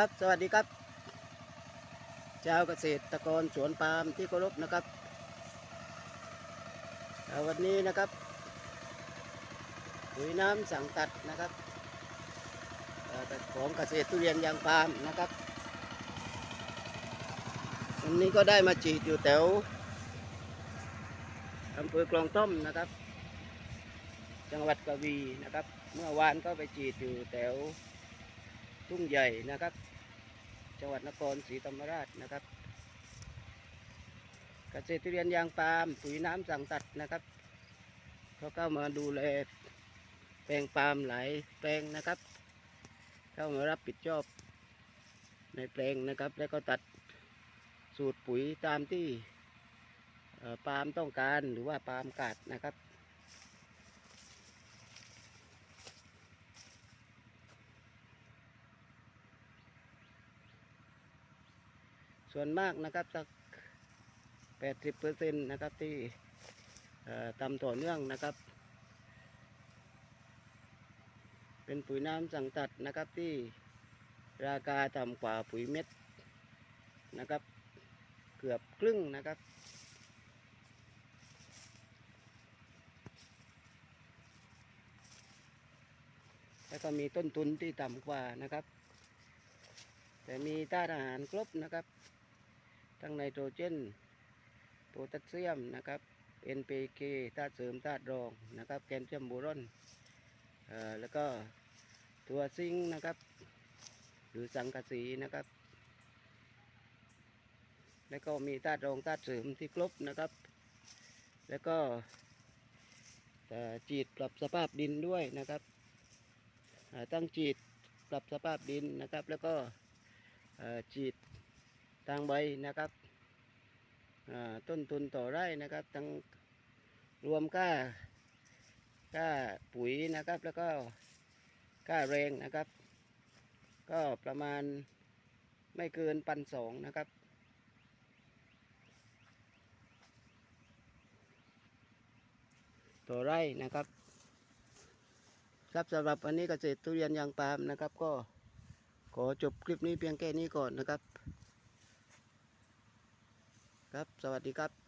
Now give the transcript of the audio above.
ครับสวัสดีครับ ชาวเกษตรกรสวนปาล์มที่เคารพนะครับวันนี้นะครับปุ๋ยน้ำสั่งตัดนะครับของเกษตรทุเรียนยางปาล์มนะครับวันนี้ก็ได้มาฉีดอยู่แถวอำเภอคลองต้มนะครับ จังหวัดกระบี่นะครับ เมื่อวานก็ไปฉีดอยู่แถว ทุ่งใหญ่นะครับ จังหวัดนครศรีธรรมราชนะครับ เกษตรทุเรียนยางปาล์มปุ๋ยน้ำสั่งตัดนะครับเขาเข้ามาดูแลแปลงปาล์มหลายแปลงนะครับ เข้ามารับผิดชอบในแปลงนะครับ แล้วก็ตัดสูตรปุ๋ยตามที่ปาล์มต้องการหรือว่าปาล์มกัดนะครับ ส่วนมากนะครับสักแปดสิบเปอร์เซ็นต์นะครับที่ทำต่อเนื่องนะครับ เป็นปุ๋ยน้ำสังตัดนะครับที่ราคาต่ำกว่าปุ๋ยเม็ดนะครับ เกือบครึ่งนะครับแล้วก็มีต้นทุนที่ต่ำกว่านะครับ แต่มีธาตุอาหารครบนะครับ ทั้งไนโตรเจนโพแทสเซียมนะครับ NPK ธาตุเสริมธาตุรองนะครับ แคลเซียมโบรอนออแล้วก็ตัวซิงค์นะครับ หรือสังกะสีนะครับ แล้วก็มีธาตุรองธาตุเสริมที่ครบนะครับ แล้วก็จีดปรับสภาพดินด้วยนะครับตั้งจีดปรับสภาพดินนะครับ แล้วก็เอ่อฉีด ทางใบนะครับต้นทุนต่อไร่นะครับทั้งรวมค่าค่าปุ๋ยนะครับ แล้วก็ค่าแรงนะครับ ก็ประมาณไม่เกินพันสองนะครับ ต่อไร่นะครับครับสำหรับวันนี้เกษตรทุเรียนยางปาล์มนะครับ ก็ขอจบคลิปนี้เพียงแค่นี้ก่อนนะครับ ครับ สวัสดีครับ